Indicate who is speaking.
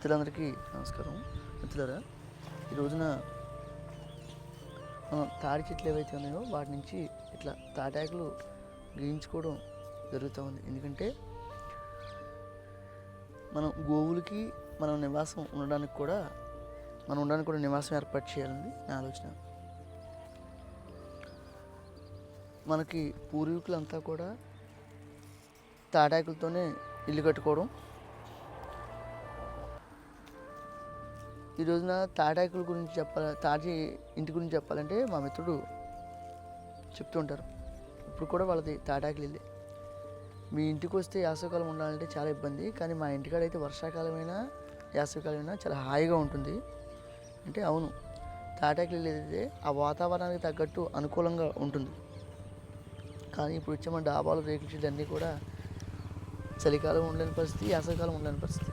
Speaker 1: మిత్రులందరికీ నమస్కారం. మిత్రులరా ఈ రోజున మనం తాడి చెట్లు ఏవైతే ఉన్నాయో వాటి నుంచి ఇట్లా తాటాకులు గీయించుకోవడం జరుగుతూ ఉంది. ఎందుకంటే మనం గోవులకి మనం నివాసం ఉండడానికి కూడా మనం ఉండడానికి కూడా నివాసం ఏర్పాటు చేయాలని నా ఆలోచన. మనకి పూర్వీకులంతా కూడా తాటాకులతోనే ఇల్లు కట్టుకోవడం ఈ రోజున తాటాకుల గురించి చెప్పాల తాటి ఇంటి గురించి చెప్పాలంటే మా మిత్రుడు చెప్తూ ఉంటారు. ఇప్పుడు కూడా వాళ్ళది తాటాకులు ఇల్లే. మీ ఇంటికి వస్తే యాసవకాలం ఉండాలంటే చాలా ఇబ్బంది కానీ మా ఇంటికాడ అయితే వర్షాకాలమైనా యాసవకాలమైనా చాలా హాయిగా ఉంటుంది. అంటే అవును తాటాకులు వెళ్ళేదైతే ఆ వాతావరణానికి తగ్గట్టు అనుకూలంగా ఉంటుంది. కానీ ఇప్పుడు వచ్చే మన డాబాలు రేకుల అన్నీ కూడా చలికాలం ఉండలేని పరిస్థితి వేసవికాలం ఉండలేని పరిస్థితి.